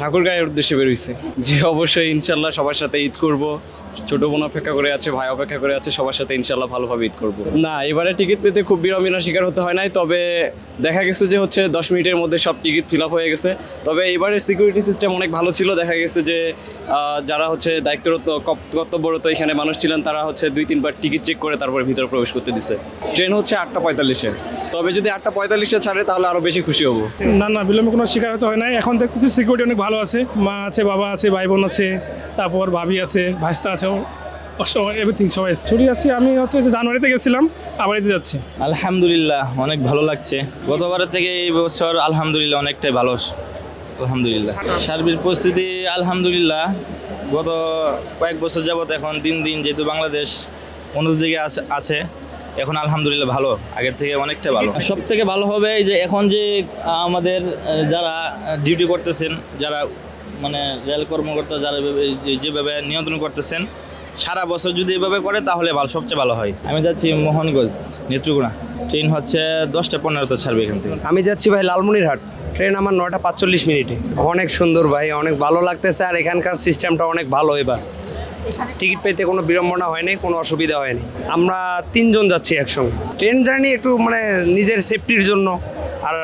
ঠাকুর গায়ের উদ্দেশ্যে বেরোইছে জি অবশ্যই ইনশাল্লাহ সবার সাথে ঈদ করব। ছোট বোন অপেক্ষা করে আছে, ভাই অপেক্ষা করে আছে, সবার সাথে ইনশাল্লাহ ভালোভাবে ঈদ করব। না, এবারে টিকিট পেতে খুব বিড়ম্বনার শিকার হতে হয় নাই, তবে দেখা গেছে যে হচ্ছে দশ মিনিটের মধ্যে সব টিকিট ফিল হয়ে গেছে। তবে এবারে সিকিউরিটি সিস্টেম অনেক ভালো ছিল, দেখা গেছে যে যারা হচ্ছে দায়িত্বরত কর্তব্যরত এখানে মানুষ ছিলেন, তারা হচ্ছে দুই, তিনবার টিকিট চেক করে তারপরে ভিতরে প্রবেশ করতে দিছে। ট্রেন হচ্ছে আটটা পঁয়তাল্লিশে। তবে যদি আটটা পঁয়তাল্লিশে ছাড়ে, তাহলে আরও বেশি খুশি হব। না না, বিলম্বে কোনো শিকার হতে হয় নাই। এখন দেখতেছি সিকিউরিটি অনেক ভালো আছে, মা আছে, বাবা আছে ভাই বোন আছে, তারপর ভাবি আছে, ভাস্তা আছে এভরিথিং সবাই। ছুটি যাচ্ছি, আমি হচ্ছে জানুয়ারিতে গেছিলাম, আবার এতে যাচ্ছি। আলহামদুলিল্লাহ, অনেক ভালো লাগছে। গতবারের থেকে এই বছর আলহামদুলিল্লাহ অনেকটাই ভালো। আলহামদুলিল্লাহ। সার্বিক পরিস্থিতি, আলহামদুলিল্লাহ। গত কয়েক বছর যাবত এখন দিন দিন যেহেতু বাংলাদেশ উন্নত দিকে আছে- আছে এখন আলহামদুলিল্লাহ ভালো আগের থেকে অনেকটা ভালো। সব থেকে ভালো হবে এই যে এখন যে আমাদের যারা ডিউটি করতেছেন যারা মানে রেল কর্মকর্তা যারা যেভাবে নিয়ন্ত্রণ করতেছেন সারা বছর যদি এভাবে করে তাহলে ভালো সবচেয়ে ভালো হয়। আমি যাচ্ছি মোহনগঞ্জ নেত্রকোনা। ট্রেন হচ্ছে দশটা পনেরোতে ছাড়বে এখান থেকে। আমি যাচ্ছি ভাই লালমনিরহাট। ট্রেন আমার নয়টা পাঁচচল্লিশ মিনিটে। অনেক সুন্দর ভাই অনেক ভালো লাগতেছে আর এখানকার সিস্টেমটা অনেক ভালো এবার। টিকিট পেতে কোনো বিড়ম্বনা হয়নি কোনো অসুবিধা হয়নি আমরা তিনজন যাচ্ছি একসঙ্গে। ট্রেন জার্নি একটু মানে নিজের সেফটির জন্য আর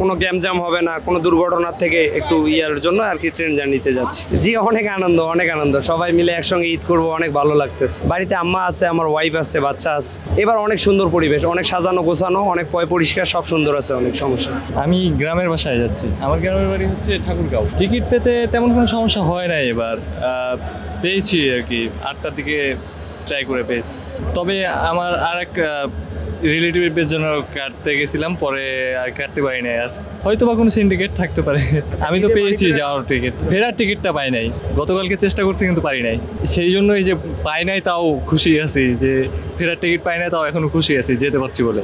কোনো গ্যাম জ্যাম হবে না কোনো দুর্ঘটনার থেকে একটু ইয়ার জন্য আর কি ট্রেন জার্নিতে যাচ্ছি। জি অনেক আনন্দ অনেক আনন্দ। সবাই মিলে একসঙ্গে ঈদ করব অনেক ভালো লাগতেছে। বাড়িতে আম্মা আছে আমার ওয়াইফ আছে বাচ্চা আছে। এবার অনেক সুন্দর পরিবেশ অনেক সাজানো গোছানো অনেক পয় পরিষ্কার সব সুন্দর আছে অনেক সমস্যা। আমি গ্রামের বাসায় যাচ্ছি। আমার গ্রামের বাড়ি হচ্ছে ঠাকুরগাঁও। টিকিট পেতে তেমন কোনো সমস্যা হয় না এবার। পেয়েছি আর কি আটটার দিকে ট্রাই করে পেয়েছি। তবে আমার আর এক রিলেটিভের জন্য কাটতে গেছিলাম পরে আর কাটতে পারি নাই আজ। হয়তো বা কোনো সিন্ডিকেট থাকতে পারে। আমি তো পেয়েছি যাওয়ার টিকিট ফেরার টিকিটটা পাই নাই। গতকালকে চেষ্টা করছি কিন্তু পারি নাই। সেই জন্যই যে পাই নাই তাও খুশি আছি যে ফেরার টিকিট পাই নাই তাও এখনও খুশি আছি যেতে পারছি বলে।